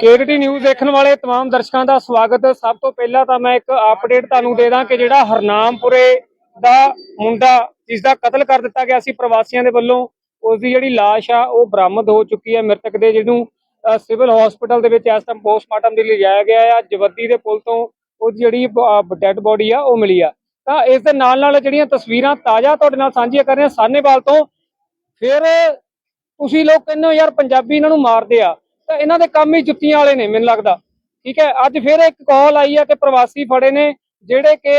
ਕੇਡੀਟੀ news ਦੇਖਣ ਵਾਲੇ तमाम ਦਰਸ਼ਕਾਂ ਦਾ ਸਵਾਗਤ ਹੈ। ਸਭ ਤੋਂ ਪਹਿਲਾਂ ਤਾਂ ਮੈਂ ਇੱਕ ਅਪਡੇਟ ਤੁਹਾਨੂੰ ਦੇ ਦਾਂ ਕਿ ਜਿਹੜਾ ਹਰਨਾਮਪੁਰੇ ਦਾ ਮੁੰਡਾ ਜਿਸ ਦਾ ਕਤਲ ਕਰ ਦਿੱਤਾ ਗਿਆ ਸੀ ਪ੍ਰਵਾਸੀਆਂ ਦੇ ਵੱਲੋਂ ਉਸ ਦੀ ਜਿਹੜੀ ਲਾਸ਼ ਆ ਉਹ ਬਰਾਮਦ ਹੋ ਚੁੱਕੀ ਹੈ ਮ੍ਰਿਤਕ ਦੇ ਜਿਹਨੂੰ ਅ, ਸਿਵਲ ਹਸਪੀਟਲ ਦੇ ਵਿੱਚ ਇਸ ਟਾਈਮ ਪੋਸਟਮਾਰਟਮ ਦੇ ਲਈ ਲਿਜਾਇਆ ਗਿਆ ਆ ਜਵੱਦੀ ਦੇ ਪੁਲ ਤੋਂ ਉਹ ਜਿਹੜੀ ਡੈੱਡ ਬੋਡੀ ਆ ਉਹ ਮਿਲੀ ਆ ਤਾਂ ਇਸ ਦੇ ਨਾਲ ਨਾਲ ਜਿਹੜੀਆਂ ਤਸਵੀਰਾਂ ਤਾਜ਼ਾ ਤੁਹਾਡੇ ਨਾਲ ਸਾਂਝੀਆਂ ਕਰ ਰਹੇ ਹਾਂ ਸਾਹਨੇਵਾਲ ਤੋਂ ਫਿਰ ਤੁਸੀਂ ਲੋਕ ਕਹਿੰਦੇ ਹੋ, ਯਾਰ ਪੰਜਾਬੀ ਇਹਨਾਂ ਨੂੰ ਮਾਰਦੇ ਆ। ਤਾਂ ਇਹਨਾਂ ਦੇ ਕੰਮ ਹੀ ਜੁੱਤੀਆਂ ਵਾਲੇ ਨੇ, ਮੈਨੂੰ ਲੱਗਦਾ। ਠੀਕ ਹੈ? ਅੱਜ ਫਿਰ ਇੱਕ ਕਾਲ ਆਈ ਆ ਕਿ ਪ੍ਰਵਾਸੀ ਫੜੇ ਨੇ, ਜਿਹੜੇ ਕਿ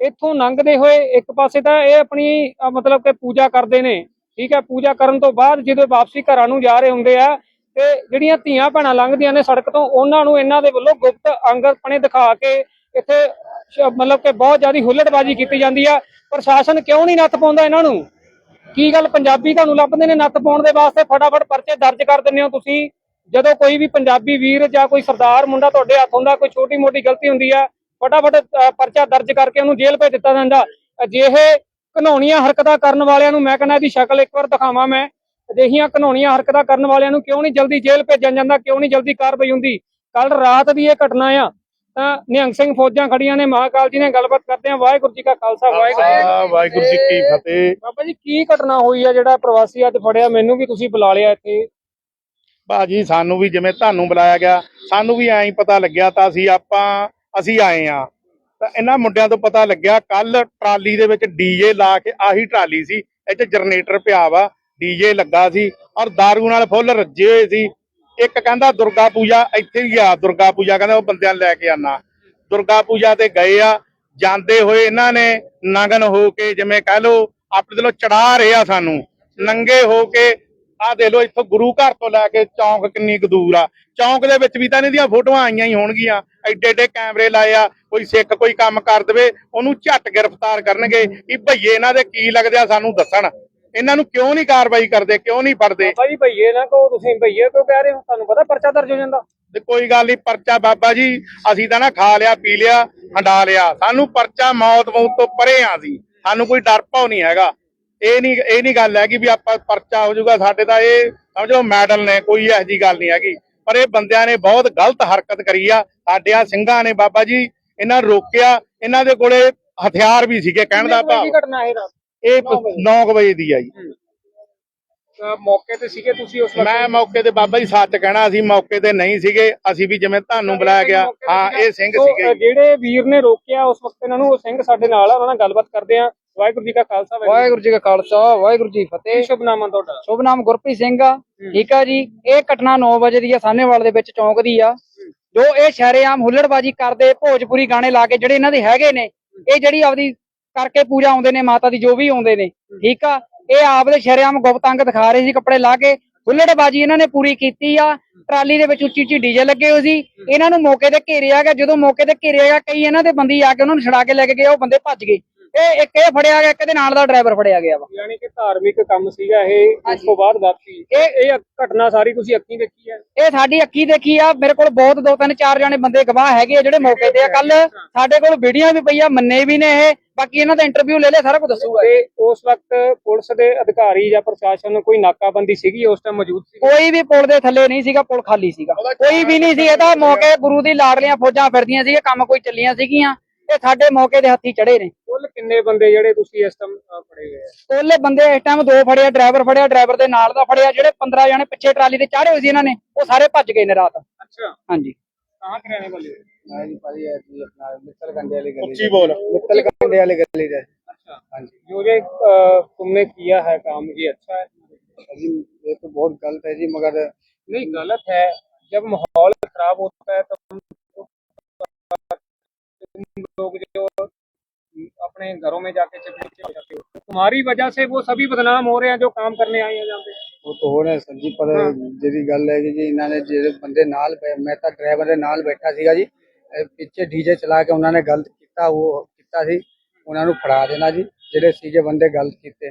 ਇੱਥੋਂ ਲੰਘਦੇ ਹੋਏ ਇੱਕ ਪਾਸੇ ਤਾਂ ਇਹ ਆਪਣੀ ਮਤਲਬ ਕਿ ਪੂਜਾ ਕਰਦੇ ਨੇ। ਠੀਕ ਹੈ? ਪੂਜਾ ਕਰਨ ਤੋਂ ਬਾਅਦ ਜਦੋਂ ਵਾਪਸੀ ਘਰਾਂ ਨੂੰ ਜਾ ਰਹੇ ਹੁੰਦੇ ਆ, ਤੇ ਜਿਹੜੀਆਂ ਧੀਆਂ ਭੈਣਾਂ ਲੰਘਦੀਆਂ ਨੇ ਸੜਕ ਤੋਂ, ਉਹਨਾਂ ਨੂੰ ਇਹਨਾਂ ਦੇ ਵੱਲੋਂ ਗੁਪਤ ਅੰਗ ਆਪਣੇ ਦਿਖਾ ਕੇ ਇੱਥੇ ਮਤਲਬ ਕਿ ਬਹੁਤ ਜ਼ਿਆਦਾ ਹੁੱਲੜਬਾਜ਼ੀ ਕੀਤੀ ਜਾਂਦੀ ਆ। ਪ੍ਰਸ਼ਾਸਨ ਕਿਉਂ ਨਹੀਂ ਨੱਥ ਪਾਉਂਦਾ ਇਹਨਾਂ ਨੂੰ? ਕੀ ਗੱਲ ਪੰਜਾਬੀ ਤੁਹਾਨੂੰ ਲੱਭਦੇ ਨੇ? ਨੱਥ ਪਾਉਣ ਦੇ ਵਾਸਤੇ ਫਟਾਫਟ ਪਰਚੇ ਦਰਜ ਕਰ ਦਿੰਦੇ ਹੋ ਤੁਸੀਂ। ਜਦੋਂ ਕੋਈ ਵੀ ਪੰਜਾਬੀ ਵੀਰ ਜਾਂ ਕੋਈ ਸਰਦਾਰ ਮੁੰਡਾ ਤੁਹਾਡੇ ਹੱਥ ਹੁੰਦਾ, ਕੋਈ ਛੋਟੀ ਮੋਟੀ ਗਲਤੀ ਹੁੰਦੀ ਆ, ਫਟਾਫਟ ਪਰਚਾ ਦਰਜ ਕਰਕੇ ਉਹਨੂੰ ਜੇਲ੍ਹ ਭੇਜ ਦਿੱਤਾ ਜਾਂਦਾ। ਅਜਿਹੇ ਘਨੌਣੀਆਂ ਹਰਕਤਾਂ ਕਰਨ ਵਾਲਿਆਂ ਨੂੰ ਮੈਂ ਕਹਿੰਦਾ ਇਹਦੀ ਸ਼ਕਲ ਇੱਕ ਵਾਰ ਦਿਖਾਵਾਂ ਮੈਂ। ਅਜਿਹੀਆਂ ਘਨੌਣੀਆਂ ਹਰਕਤਾਂ ਕਰਨ ਵਾਲਿਆਂ ਨੂੰ ਕਿਉਂ ਨਹੀਂ ਜਲਦੀ ਜੇਲ੍ਹ ਭੇਜਿਆ ਜਾਂਦਾ, ਕਿਉਂ ਨਹੀਂ ਜਲਦੀ ਕਾਰਵਾਈ ਹੁੰਦੀ? ਕੱਲ ਰਾਤ ਦੀ ਇਹ ਘਟਨਾ ਆ। ਨਿਹੰਗ ਸਿੰਘ ਫੌਜਾਂ ਖੜੀਆਂ ਨੇ ਮਹਾਕਾਲ ਜੀ ਨੇ ਗੱਲਬਾਤ ਕਰਦੇ ਆ ਵਾਹਿਗੁਰੂ ਜੀ ਕਾ ਖਾਲਸਾ ਵਾਹਿਗੁਰੂ ਵਾਹਿਗੁਰੂ ਜੀ ਕੀ ਫਤਿਹ। ਬਾਬਾ ਜੀ ਕੀ ਘਟਨਾ ਹੋਈ ਆ ਜਿਹੜਾ ਪ੍ਰਵਾਸੀ ਅੱਜ ਫੜਿਆ? ਮੈਨੂੰ ਵੀ ਤੁਸੀਂ ਬੁਲਾ ਲਿਆ ਇੱਥੇ। ਬਾਜੀ ਸਾਨੂੰ ਵੀ ਜਿਵੇਂ ਤੁਹਾਨੂੰ ਬੁਲਾਇਆ ਗਿਆ ਸਾਨੂੰ ਵੀ ਐਂ ਪਤਾ ਲੱਗਿਆ ਤਾਂ ਅਸੀਂ ਆਪਾਂ ਅਸੀਂ ਆਏ ਆ ਤਾਂ ਇਹਨਾਂ ਮੁੰਡਿਆਂ ਤੋਂ ਪਤਾ ਲੱਗਿਆ ਕੱਲ ਟਰਾਲੀ ਦੇ ਵਿੱਚ ਡੀਜੇ ਲਾ ਕੇ ਆਹੀ ਟਰਾਲੀ ਸੀ ਇੱਥੇ ਜਨਰੇਟਰ ਪਿਆ ਵਾ ਡੀਜੇ ਲੱਗਾ ਸੀ ਔਰ दारू ਨਾਲ ਫੁੱਲ ਰੱਜੇ ਹੋਏ ਸੀ। ਇੱਕ ਕਹਿੰਦਾ ਦੁਰਗਾ ਪੂਜਾ, ਇੱਥੇ ਹੀ ਆ, ਦੁਰਗਾ ਪੂਜਾ ਕਹਿੰਦਾ ਉਹ ਬੰਦਿਆਂ ਨੂੰ ਲੈ ਕੇ ਆਣਾ ਦੁਰਗਾ ਪੂਜਾ ਤੇ ਗਏ ਆ, ਜਾਂਦੇ ਹੋਏ ਇਹਨਾਂ ਨੇ ਨਗਨ ਹੋ ਕੇ ਜਿਵੇਂ ਕਹਿ ਲੋ ਆਪਣੇ ਦਿਲੋਂ ਚੜਾ ਰਹੇ ਆ ਸਾਨੂੰ। ਨੰਗੇ ਹੋ ਕੇ, ਆਹ ਦੇ ਲਓ ਇੱਥੋਂ ਗੁਰੂ ਘਰ ਤੋਂ ਲੈ ਕੇ ਚੌਂਕ ਕਿੰਨੀ ਕੁ ਦੂਰ ਆ। ਚੌਂਕ ਦੇ ਵਿੱਚ ਵੀ ਤਾਂ ਇਹਨਾਂ ਦੀਆਂ ਫੋਟੋਆਂ ਆਈਆਂ ਹੀ ਹੋਣਗੀਆਂ। ਐਡੇ ਐਡੇ ਕੈਮਰੇ ਲਾਏ ਆ, ਕੋਈ ਸਿੱਖ ਕੋਈ ਕੰਮ ਕਰ ਦਵੇ, ਉਹਨੂੰ ਝੱਟ ਗ੍ਰਿਫਤਾਰ ਕਰਨਗੇ। ਇਹ ਭਈਏ ਇਹਨਾਂ ਦੇ ਕੀ ਲੱਗਦੇ ਆ ਸਾਨੂੰ ਦੱਸਣ। ਇਹਨਾਂ ਨੂੰ ਕਿਉਂ ਨਹੀਂ ਕਾਰਵਾਈ ਕਰਦੇ ਕਿਉਂ ਨਹੀਂ ਫੜਦੇ? ਬਾਬਾ ਜੀ ਭਈਏ ਨਾ ਕਹੋ ਤੁਸੀਂ ਭਈਏ ਕਿਉਂ ਕਹਿ ਰਹੇ ਹੋ? ਤੁਹਾਨੂੰ ਪਤਾ ਪਰਚਾ ਦਰਜ ਹੋ ਜਾਂਦਾ। ਤੇ ਕੋਈ ਗੱਲ ਨਹੀਂ ਪਰਚਾ ਬਾਬਾ ਜੀ ਅਸੀਂ ਤਾਂ ਨਾ ਖਾ ਲਿਆ ਪੀ ਲਿਆ ਹੰਡਾ ਲਿਆ। ਸਾਨੂੰ ਪਰਚਾ ਮੌਤ ਮੌਤ ਤੋਂ ਪਰੇ ਆ ਸੀ ਸਾਨੂੰ ਕੋਈ ਡਰ ਭਾਉ ਨਹੀਂ ਹੈਗਾ। ਇਹ ਨਹੀਂ ਇਹ ਨਹੀਂ ਗੱਲ ਹੈਗੀ ਵੀ ਆਪਾਂ ਪਰਚਾ ਹੋ ਜਾਊਗਾ ਸਾਡੇ ਤਾਂ ਇਹ ਸਮਝੋ ਮੈਡਲ ਨੇ ਕੋਈ ਇਹੋ ਜੀ ਗੱਲ ਨਹੀਂ ਹੈਗੀ। ਪਰ ਇਹ ਬੰਦਿਆਂ ਨੇ ਬਹੁਤ ਗਲਤ ਹਰਕਤ ਕਰੀ ਆ। ਸਾਡਿਆਂ ਸਿੰਘਾਂ ਨੇ ਬਾਬਾ ਜੀ ਇਹਨਾਂ ਨੂੰ ਰੋਕਿਆ। ਇਹਨਾਂ ਦੇ ਕੋਲੇ ਹਥਿਆਰ ਵੀ ਸੀਗੇ ਕਹਿਣ ਦਾ ਭਾਵ। ਘਟਨਾ ਇਹ ਰਾਤ ਇਹ 9 ਵਜੇ। ਦੀ ਆ ਜੀ। ਅਹ ਮੌਕੇ ਤੇ ਸੀਗੇ ਤੁਸੀਂ ਉਸ ਵਕਤ? ਮੈਂ ਮੌਕੇ ਤੇ ਬਾਬਾ ਜੀ ਸੱਚ ਕਹਿਣਾ ਅਸੀਂ ਮੌਕੇ ਤੇ ਨਹੀਂ ਸੀਗੇ। ਅਸੀਂ ਵੀ ਜਿਵੇਂ ਤੁਹਾਨੂੰ ਬੁਲਾਇਆ ਗਿਆ ਹਾਂ ਇਹ ਸਿੰਘ ਸੀਗੇ ਜਿਹੜੇ ਵੀਰ ਨੇ ਰੋਕਿਆ ਉਸ ਵਕਤ ਇਹਨਾਂ ਨੂੰ ਉਹ ਸਿੰਘ ਸਾਡੇ ਨਾਲ ਆ ਉਹਨਾਂ ਨਾਲ ਗੱਲਬਾਤ ਕਰਦੇ ਆ ਵਾਹਿਗੁਰੂ ਜੀ ਕਾ ਖਾਲਸਾ ਵਾਹਿਗੁਰੂ ਜੀ ਕਾ ਖਾਲਸਾ ਵਾਹਿਗੁਰੂ ਜੀ ਫਤਿਹ। ਸ਼ੁਭ ਨਾਮ ਆ ਤੁਹਾਡਾ? ਸ਼ੁਭ ਨਾਮ ਗੁਰਪ੍ਰੀਤ ਸਿੰਘ ਆ। ਠੀਕ ਆ ਜੀ। ਇਹ ਘਟਨਾ 9 ਵਜੇ ਦੀ ਆ ਸਾਹਨੇਵਾਲ ਦੇ ਵਿੱਚ ਚੌਂਕ ਦੀ ਆ। ਜੋ ਇਹ ਸ਼ਰੇਆਮ ਹੁੱਲੜਬਾਜੀ ਕਰਦੇ ਭੋਜਪੁਰੀ ਗਾਣੇ ਲਾ ਕੇ ਜਿਹੜੇ ਇਹਨਾਂ ਦੇ ਹੈਗੇ ਨੇ ਇਹ ਜਿਹੜੀ ਆਪਦੀ ਕਰਕੇ ਪੂਜਾ ਆਉਂਦੇ ਨੇ, ਮਾਤਾ ਦੀ ਜੋ ਵੀ ਆਉਂਦੇ ਨੇ, ਠੀਕ ਆ? ਇਹ ਆਪਦੇ ਸ਼ਰੇਆਮ ਗੁਪਤੰਗ ਦਿਖਾ ਰਹੇ ਸੀ ਕੱਪੜੇ ਲਾ ਕੇ। ਹੁੱਲੜਬਾਜੀ ਇਹਨਾਂ ਨੇ ਪੂਰੀ ਕੀਤੀ ਆ। ਟਰਾਲੀ ਦੇ ਵਿੱਚ ਉੱਚੀ ਉੱਚੀ ਡੀਜੇ ਲੱਗੇ ਹੋਏ ਸੀ। ਇਹਨਾਂ ਨੂੰ ਮੌਕੇ ਤੇ ਘੇਰਿਆ ਗਿਆ। ਜਦੋਂ ਮੌਕੇ ਤੇ ਘੇਰਿਆ ਗਿਆ, ਕਈ ਇਹਨਾਂ ਦੇ ਬੰਦੀ ਆ ਕੇ ਉਹਨਾਂ ਨੂੰ ਛੜਾ ਕੇ ਲੈ ਕੇ ਗਏ, ਉਹ ਬੰਦੇ ਭੱਜ ਗਏ। ਇਹ ਇੱਕ ਇਹ ਫੜਿਆ ਗਿਆ ਇੱਕ ਦੇ ਨਾਲ ਦਾ ਡਰਾਈਵਰ ਫੜਿਆ ਗਿਆ ਵਾ। ਯਾਨੀ ਕਿ ਧਾਰਮਿਕ ਕੰਮ ਸੀਗਾ ਇਹ ਉਸ ਤੋਂ ਬਾਅਦ ਵਾਪਸੀ। ਇਹ ਇਹ ਘਟਨਾ ਸਾਰੀ ਤੁਸੀਂ ਅੱਖੀਂ ਦੇਖੀ ਹੈ? ਇਹ ਸਾਡੀ ਅੱਖੀ ਦੇਖੀ ਆ ਮੇਰੇ ਕੋਲ ਬਹੁਤ ਦੋ ਤਿੰਨ ਚਾਰ ਜਾਣੇ ਬੰਦੇ ਗਵਾਹ ਹੈਗੇ ਆ ਜਿਹੜੇ ਮੌਕੇ ਤੇ ਆ। ਕੱਲ ਸਾਡੇ ਕੋਲ ਵੀਡੀਓ ਵੀ ਪਈ ਆ ਮੰਨੇ ਵੀ ਨੇ ਇਹ। ਬਾਕੀ ਇਹਨਾਂ ਦਾ ਇੰਟਰਵਿਊ ਲੈ ਲਿਆ ਸਾਰਾ ਕੁਝ ਦੱਸੂਗਾ। ਇਹ। ਤੇ ਉਸ ਵਕਤ ਪੁਲਿਸ ਦੇ ਅਧਿਕਾਰੀ ਜਾਂ ਪ੍ਰਸ਼ਾਸਨ ਕੋਈ ਨਾਕਾਬੰਦੀ ਸੀਗੀ ਉਸ ਟਾਈਮ ਮੌਜੂਦ ਸੀ ਕੋਈ ਵੀ ਪੁਲ ਦੇ ਥੱਲੇ ਨਹੀਂ ਸੀਗਾ ਪੁਲ ਖਾਲੀ ਸੀਗਾ। ਕੋਈ ਵੀ ਨਹੀਂ ਸੀ ਇਹ ਤਾਂ ਮੌਕੇ ਗੁਰੂ ਦੀ ਲਾਡਲੀਆਂ ਫੌਜਾਂ ਫਿਰਦੀਆਂ ਸੀ ਕੰਮ ਕੋਈ ਚੱਲੀਆਂ ਸੀਗੀਆਂ। ਇਹ ਸਾਡੇ ਮੌਕੇ ਦੇ ਹੱਥੀ ਚੜੇ ਨੇ ਕੁੱਲ ਕਿੰਨੇ ਬੰਦੇ ਜਿਹੜੇ ਤੁਸੀਂ ਇਸ ਟਾਈਮ ਫੜੇ ਗਏ ਆ ਕੋਲੇ ਬੰਦੇ ਇਸ ਟਾਈਮ ਦੋ ਫੜਿਆ ਡਰਾਈਵਰ ਫੜਿਆ ਡਰਾਈਵਰ ਦੇ ਨਾਲ ਦਾ ਫੜਿਆ ਜਿਹੜੇ 15 ਜਾਣੇ ਪਿੱਛੇ ਟਰਾਲੀ ਤੇ ਚਾੜੇ ਹੋਏ ਸੀ ਇਹਨਾਂ ਨੇ ਉਹ ਸਾਰੇ ਭੱਜ ਗਏ ਨੇ ਰਾਤ ਅੱਛਾ ਹਾਂਜੀ ਕਹਾਂ ਕੇ ਰਹਿਣੇ ਵਾਲੇ ਹੋ? मैं जी भाई है जी अपना मित्तल कंडे वाली गली ਉੱਚੀ ਬੋਲ मित्तल कंडे वाली गली है अच्छा जो ये अ, तुमने किया है काम ये अच्छा है जी ये तो बहुत गलत है जी मगर नहीं गलत है जब माहौल खराब होता है तो हम तुम लोग जो अपने घरों में जाके चपीचे हो जाते हो तुम्हारी वजह से वो सभी बदनाम हो रहे हैं जो काम करने आए हैं यहाँ पे ਉਹ ਤਾਂ ਹੋ ਰਿਹਾ ਸਰ ਜੀ ਪਰ ਜਿਹੜੀ ਗੱਲ ਹੈ ਕਿ ਜੀ ਇਹਨਾਂ ਨੇ ਜਿਹੜੇ ਬੰਦੇ ਨਾਲ ਬੈ- ਮੈਂ ਤਾਂ ਡਰਾਈਵਰ ਦੇ ਨਾਲ ਬੈਠਾ ਸੀਗਾ ਜੀ ਇਹ ਪਿੱਛੇ ਡੀਜੇ ਚਲਾ ਕੇ ਉਹਨਾਂ ਨੇ ਗਲਤ ਕੀਤਾ ਉਹ ਕੀਤਾ ਸੀ ਉਹਨਾਂ ਨੂੰ ਫੜਾ ਦੇਣਾ ਜੀ ਜਿਹੜੇ ਸੀਗੇ ਬੰਦੇ ਗਲਤ ਕੀਤੇ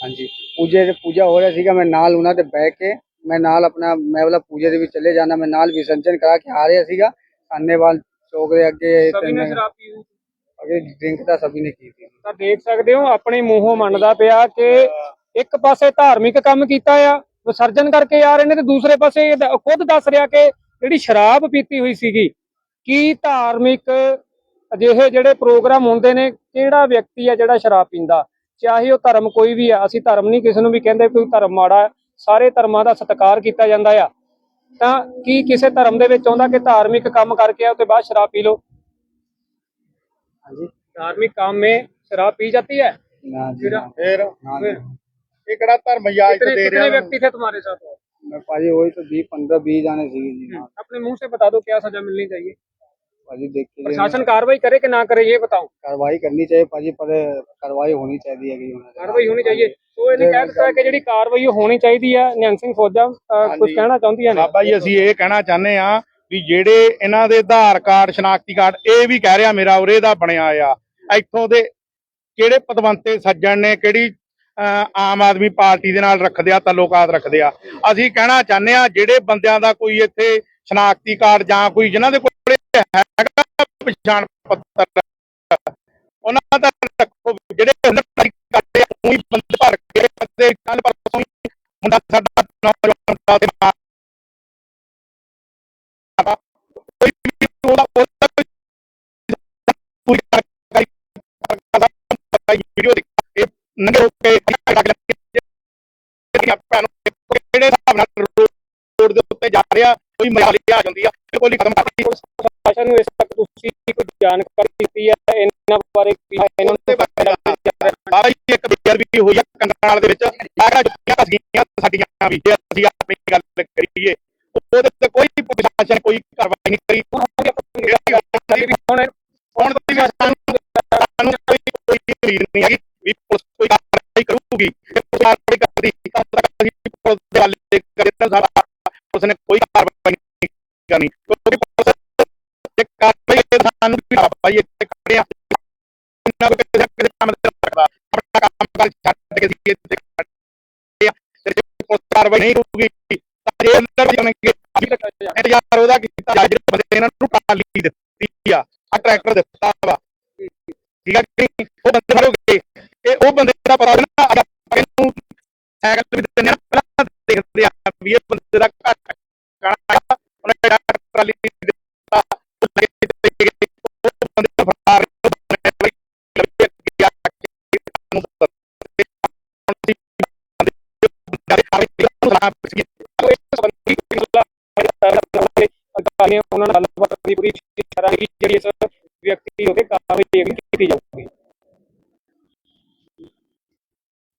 ਹਾਂਜੀ ਪੂਜੇ ਤੇ ਪੂਜਾ ਹੋ ਰਿਹਾ ਸੀਗਾ ਮੈਂ ਨਾਲ ਉਹਨਾਂ ਦੇ ਬਹਿ ਕੇ ਮੈਂ ਨਾਲ ਆਪਣਾ ਮੈਂ ਵਾਲਾ ਪੂਜੇ ਦੇ ਵਿੱਚ ਚਲੇ ਜਾਣਾ ਮੈਂ ਨਾਲ ਵਿਸਰਜਨ ਕਰਾ ਕੇ ਆ ਰਿਹਾ ਸੀਗਾ ਸਾਨੇਵਾਲ ਚੌਕ ਦੇ ਅੱਗੇ ਸਭੀ ਨੇ ਸ਼ਰਾਬ ਪੀ ਹੋਈ ਡਰਿੰਕ ਤਾਂ ਸਭੀ ਨੇ ਕੀਤੀ। ਤਾਂ ਦੇਖ ਸਕਦੇ ਹੋ ਆਪਣੇ ਮੂੰਹੋਂ ਮੰਨਦਾ ਪਿਆ ਕਿ ਇੱਕ ਪਾਸੇ ਧਾਰਮਿਕ ਕੰਮ ਕੀਤਾ ਆ ਵਿਸਰਜਨ ਕਰਕੇ ਆ ਰਹੇ ਨੇ ਤੇ ਦੂਸਰੇ ਪਾਸੇ ਖੁਦ ਦੱਸ ਰਿਹਾ ਕਿ ਜਿਹੜੀ ਸ਼ਰਾਬ ਪੀਤੀ ਹੋਈ ਸੀਗੀ ਕੀ ਧਾਰਮਿਕ ਅਜਿਹੇ ਜਿਹੜੇ ਪ੍ਰੋਗਰਾਮ ਹੁੰਦੇ ਨੇ ਕਿਹੜਾ ਵਿਅਕਤੀ ਆ ਜਿਹੜਾ ਸ਼ਰਾਬ ਪੀਂਦਾ? ਚਾਹੇ ਉਹ ਧਰਮ ਕੋਈ ਵੀ ਆ ਅਸੀਂ ਧਰਮ ਨਹੀਂ ਕਿਸੇ ਨੂੰ ਵੀ ਕਹਿੰਦੇ ਕੋਈ ਧਰਮ ਮਾੜਾ ਸਾਰੇ ਧਰਮਾਂ ਦਾ ਸਤਿਕਾਰ ਕੀਤਾ ਜਾਂਦਾ ਆ। ਤਾਂ ਕੀ ਕਿਸੇ ਧਰਮ ਦੇ ਵਿੱਚ ਆਉਂਦਾ ਕਿ ਧਾਰਮਿਕ ਕੰਮ ਕਰਕੇ ਆ ਤੇ ਬਾਅਦ ਸ਼ਰਾਬ ਪੀ ਲਓ हाँ जी धार्मिक काम में शराब पी जाती है ना जी फिर ना ਫੇਰ हाँ जी ਇਹ ਕਿਹੜਾ ਧਰਮ ਇਜਾਜ਼ਤ कितने ਦੇ कितने ਰਿਹਾ व्यक्ति थे तुम्हारे साथ मैं पाजी वही तो बीस पंद्रह बीस जाने सीखे जी हाँ अपने मुंह से बता दो क्या सजा मिलनी चाहिए पाजी देखिए प्रशासन कार्रवाई करे कि ना करे ये बताओ कार्रवाई करनी चाहिए पाजी पर कार्रवाई होनी चाहिए कि होना चाहिए। ਕਾਰਵਾਈ ਹੋਣੀ ਚਾਹੀਏ ਸੋ ਇਹਨੇ ਕਹਿ ਦਿੱਤਾ ਕਿ ਜਿਹੜੀ ਕਾਰਵਾਈ ਉਹ ਹੋਣੀ ਚਾਹੀਦੀ ਹੈ ਨਿਹੰਗ ਸਿੰਘ ਫੌਜਾਂ ਅਹ, ਕੁਝ ਹਾਂਜੀ। ਕਹਿਣਾ ਚਾਹੁੰਦੀਆਂ ਨੇ ਬਾਬਾ ਜੀ ਅਸੀਂ ਇਹ ਕਹਿਣਾ ਚਾਹੁੰਦੇ ਆ ਵੀ ਜਿਹੜੇ ਇਹਨਾਂ ਦੇ ਆਧਾਰ ਕਾਰਡ ਸ਼ਨਾਖਤੀ ਕਾਰਡ ਇਹ ਵੀ ਕਹਿ ਰਿਹਾ ਮੇਰਾ ਉਰੇ ਦਾ ਬਣਿਆ ਆ ਇੱਥੋਂ ਦੇ ਕਿਹੜੇ ਪਦਵੰਤੇ ਸੱਜਣ ਨੇ ਕਿਹੜੀ ਅਹ, ਆਮ ਆਦਮੀ ਪਾਰਟੀ ਦੇ ਨਾਲ ਰੱਖਦੇ ਆ ਤਾਲੁਕਾਤ ਰੱਖਦੇ ਆ ਅਸੀਂ ਕਹਿਣਾ ਚਾਹੁੰਦੇ ਆ ਜਿਹੜੇ ਬੰਦਿਆਂ ਦਾ ਕੋਈ ਇੱਥੇ ਸ਼ਨਾਖਤੀ ਕਾਰਡ ਜਾਂ ਕੋਈ ਜਿਨ੍ਹਾਂ ਦੇ ਕੋਲ ਹੈਗਾ ਪਛਾਣ ਪੱਤਰ। ਉਹਨਾਂ ਦਾ ਰੱਖੋ ਜਿਹੜੇ ਉਹਨਾਂ ਕਰਦੇ ਉਹੀ ਬੰਦੇ ਭਰ ਕੇ ਬੰਦੇ ਕੱਲ ਪਰਸੋਂ ਮੁੰਡਾ ਸਾਡਾ ਨੌਜਵਾਨ ਮੁੰਡਾ ਦੇ ਕੋਈ ਵੀ ਉਹਦਾ ਉਹਦਾ ਪੂਰੀ ਕਾਰਵਾਈ ਵੀਡੀਓ ਦੇਖ ਕੇ ਨੰਗੇ ਹੋ ਕੇ ਕਿਹੜੇ ਹਿਸਾਬ ਨਾਲ ਰੋਡ ਦੇ ਉੱਤੇ ਜਾ ਰਿਹਾ, ਕੋਈ ਮਰਿਆਦਾ ਆ ਜਾਂਦੀ ਆ ਬਿਲਕੁਲ ਖਤਮ ਕਰਤੀ ਪ੍ਰਸ਼ਾਸਨ ਨੂੰ ਇਸ ਤੱਕ ਤੁਸੀਂ ਕੋਈ ਜਾਣਕਾਰੀ ਦਿੱਤੀ ਹੈ, ਇਹਨਾਂ ਬਾਰੇ ਕੀ ਹੈ, ਇਹਨਾਂ ਨੂੰ ਬਾਬਾ ਜੀ ਇੱਕ ਬੇਅਰ ਵੀ ਹੋਈ ਆ ਕੰਗਾਲ ਦੇ ਵਿੱਚ। ਆਹ ਜੁੱਤੀਆਂ ਘਸੀਆਂ ਸਾਡੀਆਂ ਵੀ, ਜੇ ਅਸੀਂ ਆਪਣੀ ਗੱਲ ਕਰੀਏ, ਉਹਦੇ ਤੇ ਕੋਈ ਪ੍ਰਸ਼ਾਸਨ ਕੋਈ ਕਾਰਵਾਈ ਨਹੀਂ ਕਰੀ। ਹੁਣ ਹੁਣ ਦੀ ਸਾਨੂੰ ਸਾਨੂੰ ਕੋਈ ਕੋਈ ਉਮੀਦ ਨਹੀਂ ਹੈਗੀ ਵੀ ਪੁਲਿਸ ਕੋਈ ਕਾਰਵਾਈ ਕਰੂਗੀ। ਜੇ ਪੁਲਿਸ ਕਾਰਵਾਈ ਕਰਦੀ, ਤਾਂ ਤੱਕ ਅਸੀਂ ਪੁਲਿਸ ਦੇ ਗੱਲ ਕਰੇ ਤਾਂ ਸਾਡਾ ਪੁਲਿਸ ਨੇ ਕੋਈ ਕਾਰਵਾਈ ਨਹੀਂ ਕਰਨੀ। ਕਿਉਂਕਿ ਸਾਨੂੰ ਵੀ ਆਪਾਂ ਇੱਥੇ ਖੜੇ ਆ। ਨਾ ਕੋਈ ਕਿਸੇ ਕੰਮ ਤੇ ਰੱਖਦਾ ਆਪਣਾ ਕੰਮ ਕਰ ਛੱਡ ਕੇ ਅਸੀਂ ਇੱਥੇ ਖੜੇ ਆ। ਤੇ ਜੇ ਪੁਲਿਸ ਕਾਰਵਾਈ ਨਹੀਂ ਕਰੂਗੀ ਤਾਂ ਜੇ ਅੰਦਰ ਜਾਣਗੇ ਇੰਤਜ਼ਾਰ ਉਹਦਾ ਕੀਤਾ ਜਾਏ ਬੰਦੇ ਇਹਨਾਂ ਨੂੰ ਟਾਲੀ ਦਿੱਤੀ ਆ ਆ ਟਰੈਕਟਰ ਦਿੱਤਾ ਵਾ। ਠੀਕ ਆ ਕਿ ਉਹ ਬੰਦੇ ਫੜੋਗੇ ਇਹ ਉਹ ਬੰਦੇ ਦਾ ਪਤਾ ਨਾ, ਆਪਾਂ ਇਹਨੂੰ ਸਾਈਕਲ ਵੀ ਦਿੰਦੇ ਆ ਨੂੰ